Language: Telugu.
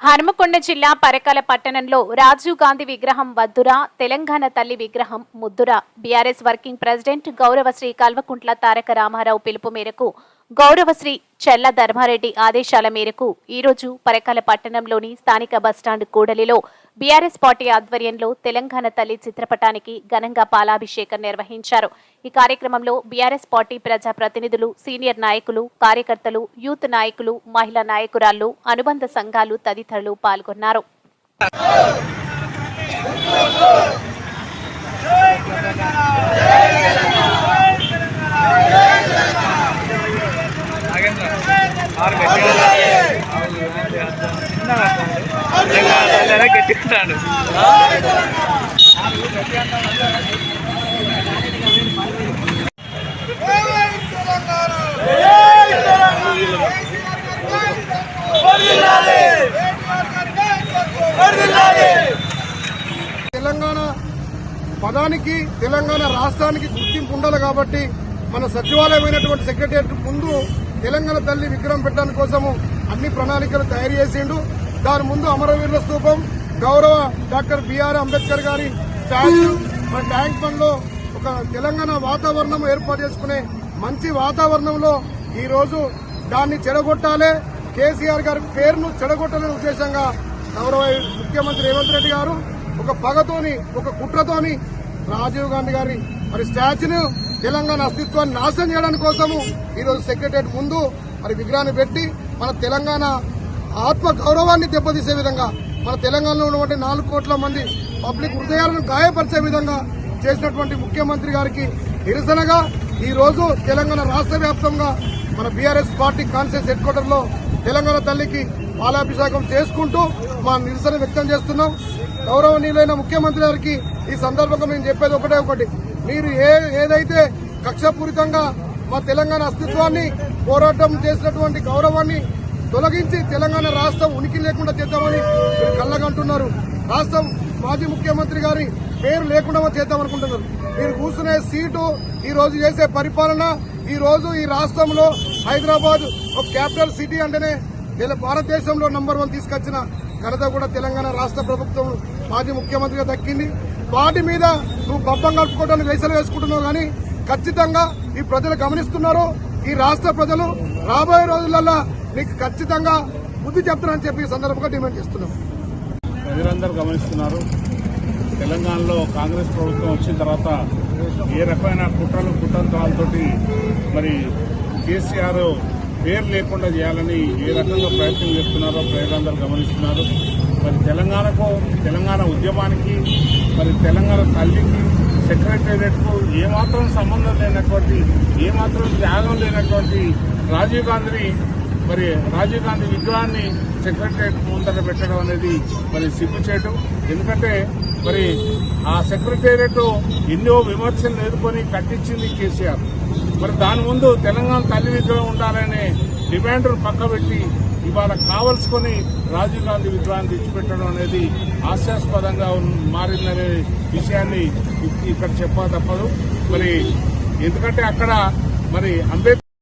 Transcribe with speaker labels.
Speaker 1: హనుమకొండ జిల్లా పరకాల పట్టణంలో రాజీవ్ గాంధీ విగ్రహం వద్దురా తెలంగాణ తల్లి విగ్రహం ముద్దురా. బీఆర్ఎస్ వర్కింగ్ ప్రెసిడెంట్ గౌరవ శ్రీ కల్వకుంట్ల తారక రామారావు పిలుపు మేరకు గౌరవశ్రీ చెల్ల ధర్మారెడ్డి ఆదేశాల మేరకు ఈరోజు పరకాల పట్టణంలోని స్థానిక బస్టాండ్ కూడలిలో బీఆర్ఎస్ పార్టీ ఆధ్వర్యంలో తెలంగాణ తల్లి చిత్రపటానికి ఘనంగా పాలాభిషేకం నిర్వహించారు. ఈ కార్యక్రమంలో బీఆర్ఎస్ పార్టీ ప్రజా ప్రతినిధులు సీనియర్ నాయకులు కార్యకర్తలు యూత్ నాయకులు మహిళా నాయకురాళ్ళు అనుబంధ సంఘాలు తదితరులు పాల్గొన్నారు.
Speaker 2: గట్టిస్తాడు
Speaker 3: తెలంగాణ పదానికి తెలంగాణ రాష్ట్రానికి గుర్తింపు ఉండాలి కాబట్టి మన సచివాలయమైనటువంటి సెక్రటరియట్ ముందు తెలంగాణ తల్లి విగ్రహం పెట్టడానికి కోసము అన్ని ప్రణాళికలు తయారు చేసిండు. దాని ముందు అమరవీరుల స్తూపం గౌరవ డాక్టర్ బిఆర్ అంబేద్కర్ గారి స్టాచ్యూ మన ట్యాంక్ బండ్లో ఒక తెలంగాణ వాతావరణం ఏర్పాటు చేసుకునే మంచి వాతావరణంలో ఈరోజు దాన్ని చెడగొట్టాలే. కేసీఆర్ గారి పేరును చెడగొట్టాలనే ఉద్దేశంగా గౌరవ ముఖ్యమంత్రి రేవంత్ రెడ్డి గారు ఒక పగతోని ఒక కుట్రతోని రాజీవ్ గాంధీ గారి మరి స్టాచ్యూను తెలంగాణ అస్తిత్వాన్ని నాశనం చేయడానికి కోసము ఈరోజు సెక్రటరియట్ ముందు మరి విగ్రహాన్ని పెట్టి మన తెలంగాణ ఆత్మ గౌరవాన్ని దెబ్బతీసే విధంగా మన తెలంగాణలో ఉన్నటువంటి నాలుగు కోట్ల మంది పబ్లిక్ హృదయాలను గాయపరిచే విధంగా చేసినటువంటి ముఖ్యమంత్రి గారికి నిరసనగా ఈ రోజు తెలంగాణ రాష్ట్ర వ్యాప్తంగా మన బీఆర్ఎస్ పార్టీ కాన్ఫరెన్స్ హెడ్ క్వార్టర్లో తెలంగాణ తల్లికి పాలాభిషేకం చేసుకుంటూ మా నిరసన వ్యక్తం చేస్తున్నాం. గౌరవనీయులైన ముఖ్యమంత్రి గారికి ఈ సందర్భంగా మేము చెప్పేది ఒకటే ఒకటి. మీరు ఏ ఏదైతే కక్షపూరితంగా మా తెలంగాణ అస్తిత్వాన్ని పోరాటం చేసినటువంటి గౌరవాన్ని తొలగించి తెలంగాణ రాష్ట్రం ఉనికి లేకుండా చేద్దామని మీరు కళ్ళగంటున్నారు రాష్ట్రం మాజీ ముఖ్యమంత్రి గారి పేరు లేకుండా చేద్దామనుకుంటున్నారు మీరు కూర్చునే సీటు ఈ రోజు చేసే పరిపాలన ఈ రోజు ఈ రాష్ట్రంలో హైదరాబాద్ ఒక క్యాపిటల్ సిటీ అంటేనే భారతదేశంలో నంబర్ వన్ తీసుకొచ్చిన ఘనత కూడా తెలంగాణ రాష్ట్ర ప్రభుత్వం మాజీ ముఖ్యమంత్రిగా దక్కింది. వాటి మీద నువ్వు బబ్బం కలుపుకోవడానికి వేసలు వేసుకుంటున్నావు కానీ ఖచ్చితంగా ఈ ప్రజలు గమనిస్తున్నారు. ఈ రాష్ట్ర ప్రజలు రాబోయే రోజులలో మీకు ఖచ్చితంగా బుద్ధి చెప్తారని చెప్పి సందర్భంగా డిమాండ్ చేస్తున్నాం.
Speaker 4: ప్రజలందరూ గమనిస్తున్నారు. తెలంగాణలో కాంగ్రెస్ ప్రభుత్వం వచ్చిన తర్వాత ఏ రకమైన కుట్రలు కుట్రంతరాలతోటి మరి కేసీఆర్ పేరు లేకుండా చేయాలని ఏ రకంగా ప్రయత్నం చేస్తున్నారో ప్రజలందరూ గమనిస్తున్నారు. మరి తెలంగాణకు తెలంగాణ ఉద్యమానికి మరి తెలంగాణ తల్లికి సెక్రటేరియట్కు ఏమాత్రం సంబంధం లేనటువంటి ఏమాత్రం త్యాగం లేనటువంటి రాజీవ్ గాంధీని మరి రాజీవ్ గాంధీ విగ్రహాన్ని సెక్రటరేట్ ముందర పెట్టడం అనేది మరి సిగ్గు చేయడం ఎందుకంటే మరి ఆ సెక్రటేరియట్ ఎన్నో విమర్శలు ఎదుర్కొని కట్టించింది కేసీఆర్. మరి దాని ముందు తెలంగాణ తల్లి విగ్రహం ఉండాలనే డిమాండ్ పక్కబెట్టి ఇవాళ కావలసుకొని రాజీవ్ గాంధీ విగ్రహాన్ని తెచ్చిపెట్టడం అనేది హాస్యాస్పదంగా మారిందనే విషయాన్ని ఇక్కడ చెప్పా తప్పదు. మరి ఎందుకంటే అక్కడ మరి అంబేద్కర్